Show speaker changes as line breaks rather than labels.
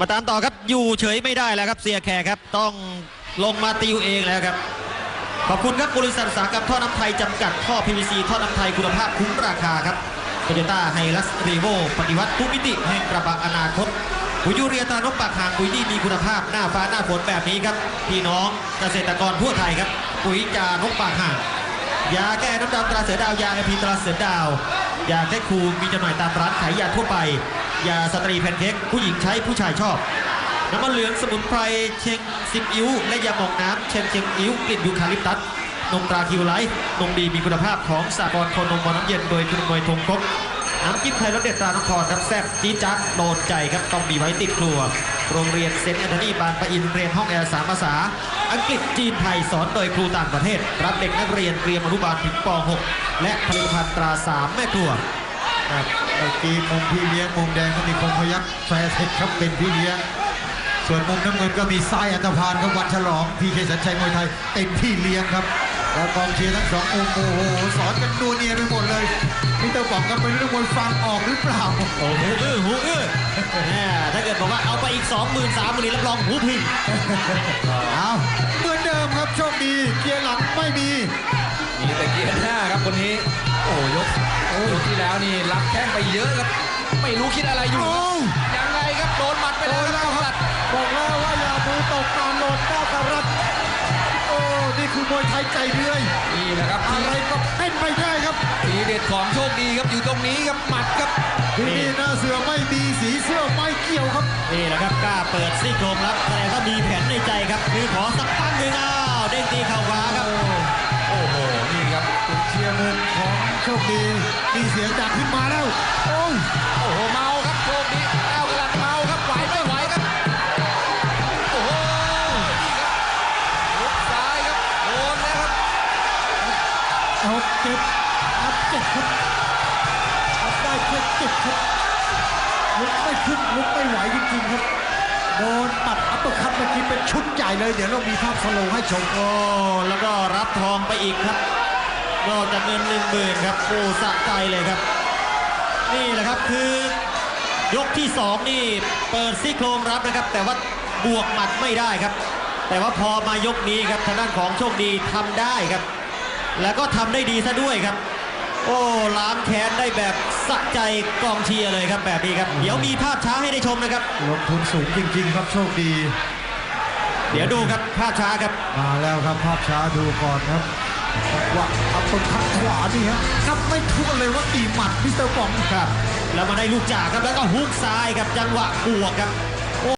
มาตามต่อครับอยู่เฉยไม่ได้แล้วครับเสียแขกครับต้องลงมาติวเองแล้วครับ ขอบคุณครับบริษัทสาหกรรมท่อน้ำไทยจำกัดท่อ PVC ท่อน้ำไทยคุณภาพคุ้มราคาครับโตโยต้าไฮลักซ์รีโวปฏิวัติทุกมิติแห่งกระบะอนาคตปุ๋ยยูเรียตานกปากหางปุ๋ยที่มีคุณภาพหน้าฟ้าหน้าฝนแบบนี้ครับ พี่น้องเกษตรกรทั่วไทยครับ ปุ๋ยจานกปากหางยาแก้น้ำดำตราเสือดาวยาไอพีตราเสือดาว ยาแก้คูมีจำหน่ายตามร้านขายยาทั่วไป ยาสตรีแพนเค้กผู้หญิงใช้ผู้ชายชอบ น้ำมันเหลืองสมุนไพรเชงซิมอิ้วและยาหมองน้ำเชงเชงอิ้วกลิ่นยูคาลิปตัสนมตราคิวไลท์นมดีมีคุณภาพของสากลคนนมบอน้ำเย็นโดยคุณมวยทงครบน้ำจิ้มไทยรสเด็ดตรานครครับแซ่บจี๊ดจัดโดนใจครับต้องมีไว้ติดครัว โรงเรียนเซนต์แอนโทนีบางปะอินเรียนห้องแอร์สามภาษา อังกฤษจีนไทยสอนโดยครูต่างประเทศ รับเด็กนักเรียนเตรียมอนุบาลถึงป .6 และผลิตภัณฑ์ตราสามแม่ครัว
ครับเมื่อกี้มุมพี่เลี้ยงมุมแดงก็มีคงพยักแฟร์เทคครับเป็นพี่เลี้ยงส่วนมุมน้ำเงินก็มีทรายอันธพาลครับวัดฉลองพีเคสัญชัยมวยไทยเป็นพี่เลี้ยงครับแล้วกองเชียร์ทั้งสองมุมโอ้โหสอนกันดูเนียไปหมดเลยพี่เตอร์บอกกันเป็นเรื่องมวยฟังออกหรือเปล่า
โอ้หูอื้อหูอื้อแหม่ ถ้าเกิดบอกว่าเอาไปอีก 2 0 0 0 0 3 0 0 0 0รับรองหูพึ่ง
เอาเหมือนเดิมครับโชคดีเกียร์หลังไม่มี
มีแต่เกียร์หน้าครับคนนี้ โอ้ยกยกที่แล้วนี่รับแข้งไปเยอะครับ ไม่รู้คิดอะไรอยู่
โอ้
ยัง มว
ยไทยใจเดือย
นี่แหละครับ
อะไรก็เป็นไปได้ครับ
ทีเด็ดของโชคดีครับอยู่ตรงนี้ครับหมัดครับ
ที่นี่หน้าเสือไม่มีสีเสื้อไม่เกี่ยวครับ
นี่แหละครับกล้าเปิดซี่โครงรับแสดงว่ามีแผนในใจครับคือขอสักปั้งหนึ่งอ้าวเด้งตีเข่าขวาครับ
โอ้โหนี่ครับ
เชียร์มุมของโชคดีมีเสียงดังขึ้นมาแล้วโอ้ย
โอ้โหเมา
เจ็บนับเจ็บครับนับได้แค่เจ็บครับลุกไม่ขึ้นลุกไม่ไหวจริงๆครับ โดนปัดอัปเปอร์คัตเมื่อกี้เป็นชุดใหญ่เลย เดี๋ยวเรามีภาพสโลว์ให้ชม
โอ้แล้วก็รับทองไปอีกครับนอกจากเงินหนึ่งหมื่นครับโอ้สะใจเลยครับ นี่แหละครับคือยกที่สองนี่เปิดซี่โครงรับนะครับ แต่ว่าบวกหมัดไม่ได้ครับ แต่ว่าพอมายกนี้ครับทางด้านของโชคดีทำได้ครับ แล้วก็ทำได้ดีซะด้วยครับ โอ้ล้างแค้นได้แบบสะใจกองเชียร์เลยครับแบบนี้ครับ เดี๋ยวมีภาพช้าให้ได้ชมนะครับ
ลงทุนสูงจริง ๆ ครับโชคดี
เดี๋ยวดูครับภาพช้าครับ
มาแล้วครับภาพช้าดูก่อนครับว่าอัปเปอร์คัตขวานี่ฮะนับไม่ทั่วนเลยว่ากี่หมัดมิสเตอร์ปอง
ครับ แล้วมาได้ลูกจากครับแล้วก็ฮุกซ้ายครับจังหวะบวกครับ